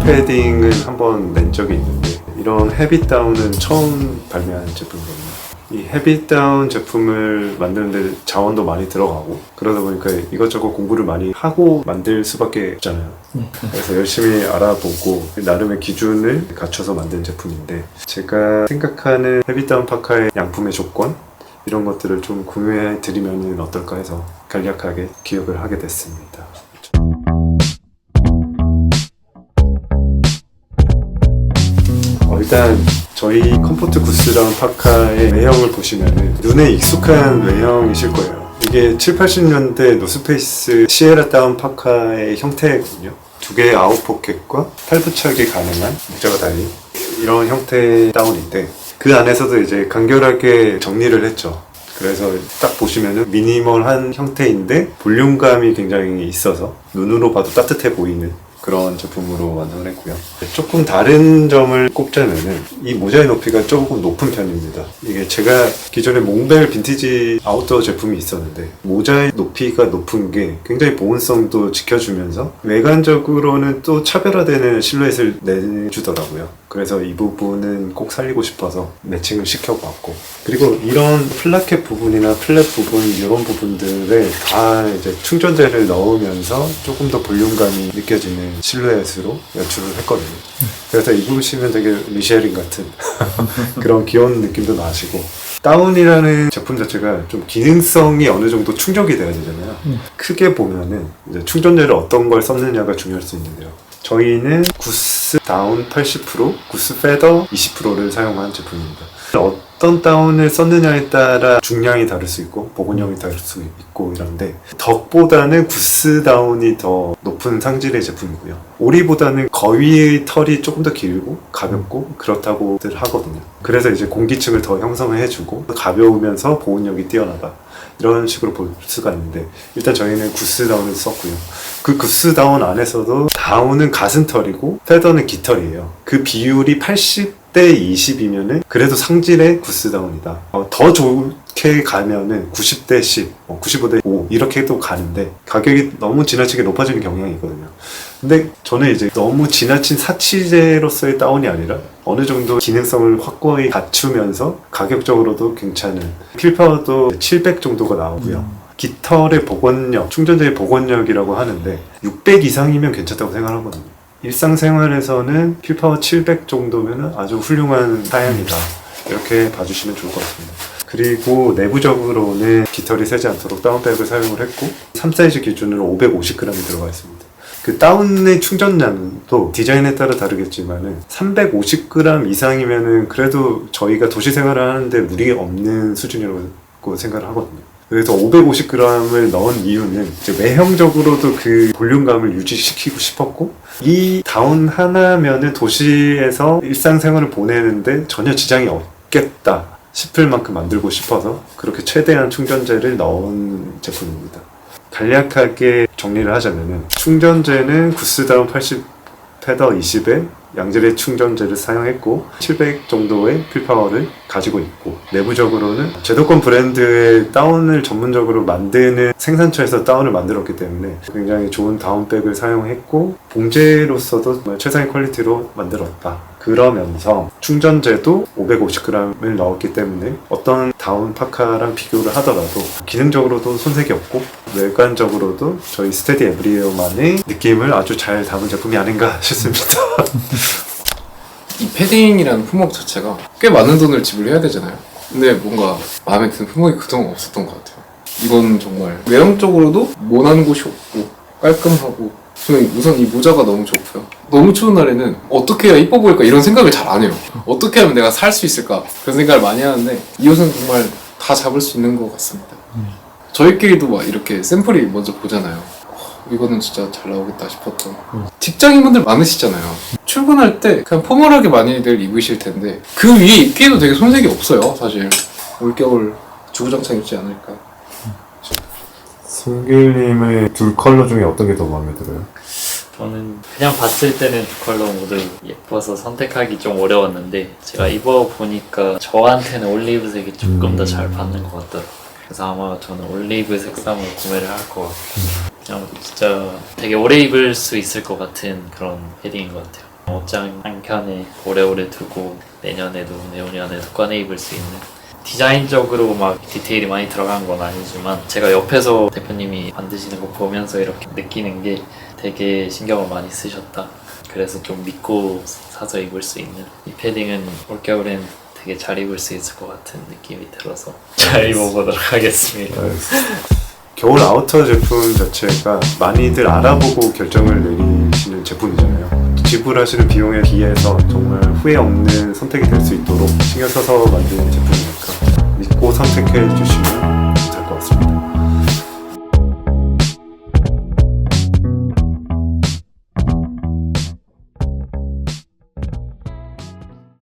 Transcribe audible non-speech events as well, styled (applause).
패딩을 한번 낸 적이 있는데 이런 헤비 다운은 처음 발매한 제품이거든요. 이 헤비 다운 제품을 만드는데 자원도 많이 들어가고 그러다 보니까 이것저것 공부를 많이 하고 만들 수밖에 없잖아요. 그래서 열심히 알아보고 나름의 기준을 갖춰서 만든 제품인데 제가 생각하는 헤비 다운 파카의 양품의 조건 이런 것들을 좀 구매해 드리면 어떨까 해서 간략하게 기억을 하게 됐습니다. 일단 저희 컴포트 구스라운 파카의 외형을 보시면 눈에 익숙한 외형이실 거예요. 이게 7, 80년대 노스페이스 시에라 다운 파카의 형태거든요. 두 개의 아웃 포켓과 탈부착이 가능한 모자가 달린 이런 형태의 다운인데 그 안에서도 이제 간결하게 정리를 했죠. 그래서 딱 보시면은 미니멀한 형태인데 볼륨감이 굉장히 있어서 눈으로 봐도 따뜻해 보이는 그런 제품으로 완성을 했고요. 조금 다른 점을 꼽자면은 이 모자의 높이가 조금 높은 편입니다. 이게 제가 기존에 몽벨 빈티지 아웃도어 제품이 있었는데 모자의 높이가 높은 게 굉장히 보온성도 지켜주면서 외관적으로는 또 차별화되는 실루엣을 내주더라고요. 그래서 이 부분은 꼭 살리고 싶어서 매칭을 시켜봤고 그리고 이런 플라켓 부분이나 플랫 부분 이런 부분들에 다 이제 충전재를 넣으면서 조금 더 볼륨감이 느껴지는 실루엣으로 연출을 했거든요. 그래서 입으시면 되게 미쉐린 같은 (laughs) 그런 귀여운 느낌도 나시고 다운이라는 제품 자체가 좀 기능성이 어느 정도 충족이 돼야 되잖아요. 크게 보면은 충전재를 어떤 걸 썼느냐가 중요할 수 있는데요. 저희는 구스 다운 80%, 구스 페더 20%를 사용한 제품입니다. 어떤 다운을 썼느냐에 따라 중량이 다를 수 있고 복원력이 다를 수 있고 이런데 덕보다는 구스 다운이 더 높은 상질의 제품이고요. 오리보다는 거위의 털이 조금 더 길고 가볍고 그렇다고들 하거든요. 그래서 이제 공기층을 더 형성을 해주고 가벼우면서 보온력이 뛰어나다. 이런 식으로 볼 수가 있는데 일단 저희는 구스 다운을 썼고요. 그 구스 다운 안에서도 다운은 가슴털이고 페더는 깃털이에요. 그 비율이 80 대 20이면은 그래도 상질의 구스 다운이다. 어, 더 좋게 가면은 90대 10, 어, 95대 5 이렇게도 가는데 가격이 너무 지나치게 높아지는 경향이 있거든요. 근데 저는 이제 너무 지나친 사치제로서의 다운이 아니라 어느 정도 기능성을 확고히 갖추면서 가격적으로도 괜찮은 필파워도 700 정도가 나오고요. 깃털의 복원력, 충전재의 복원력이라고 하는데 600 이상이면 괜찮다고 생각하거든요. 일상생활에서는 필파워 700 정도면 아주 훌륭한 사양이다. 이렇게 봐주시면 좋을 것 같습니다. 그리고 내부적으로는 깃털이 새지 않도록 다운백을 사용을 했고 3사이즈 기준으로 550g이 들어가 있습니다. 그 다운의 충전량도 디자인에 따라 다르겠지만은 350g 이상이면은 그래도 저희가 도시 생활을 하는데 무리 없는 수준이라고 생각을 하거든요. 그래서 550g을 넣은 이유는 외형적으로도 그 볼륨감을 유지시키고 싶었고 이 다운 하나면은 도시에서 일상생활을 보내는데 전혀 지장이 없겠다 싶을 만큼 만들고 싶어서 그렇게 최대한 충전재를 넣은 제품입니다. 간략하게 정리를 하자면은 충전재는 구스다운 80 페더 20에 양질의 충전재를 사용했고 700 정도의 필파워를 가지고 있고 내부적으로는 제도권 브랜드의 다운을 전문적으로 만드는 생산처에서 다운을 만들었기 때문에 굉장히 좋은 다운백을 사용했고 봉제로서도 최상의 퀄리티로 만들었다 그러면서 충전재도 550g을 넣었기 때문에 어떤 다운 파카랑 비교를 하더라도 기능적으로도 손색이 없고 외관적으로도 저희 스테디 에브리에어만의 느낌을 아주 잘 담은 제품이 아닌가 (laughs) 싶습니다. 이 패딩이라는 품목 자체가 꽤 많은 돈을 지불해야 되잖아요. 근데 뭔가 마음에 드는 품목이 그동안 없었던 것 같아요. 이건 정말 외형적으로도 모난 곳이 없고 깔끔하고 저는 우선 이 모자가 너무 좋고요. 너무 추운 날에는 어떻게 해야 이뻐 보일까 이런 생각을 잘 안 해요. 어떻게 하면 내가 살 수 있을까 그런 생각을 많이 하는데 이 옷은 정말 다 잡을 수 있는 것 같습니다. 저희끼리도 막 이렇게 샘플이 먼저 보잖아요. 어, 이거는 진짜 잘 나오겠다 싶었던 직장인분들 많으시잖아요. 출근할 때 그냥 포멀하게 많이들 입으실 텐데 그 위에 입기에도 되게 손색이 없어요 사실 올겨울 주구장창 입지 않을까 승길님의 둘 컬러 중에 어떤 게 더 마음에 들어요? 저는 그냥 봤을 때는 두 컬러 모두 예뻐서 선택하기 좀 어려웠는데 제가 입어보니까 저한테는 올리브색이 조금 더 잘 받는 것 같더라고요. 그래서 아마 저는 올리브 색상으로 구매를 할 것 같고 그냥 진짜 되게 오래 입을 수 있을 것 같은 그런 패딩인 것 같아요. 옷장 한 칸에 오래오래 두고 내년에도 내후년에도 꺼내 입을 수 있는 디자인적으로 막 디테일이 많이 들어간 건 아니지만 제가 옆에서 대표님이 만드시는 거 보면서 이렇게 느끼는 게 되게 신경을 많이 쓰셨다. 그래서 좀 믿고 사서 입을 수 있는 이 패딩은 올겨울엔 되게 잘 입을 수 있을 것 같은 느낌이 들어서 잘 입어보도록 하겠습니다. 겨울 아우터 제품 자체가 많이들 알아보고 결정을 내리시는 제품이잖아요. 지불하시는 비용에 비해서 정말 후회 없는 선택이 될 수 있도록 신경 써서 만든 제품이니까 믿고 선택해 같습니다.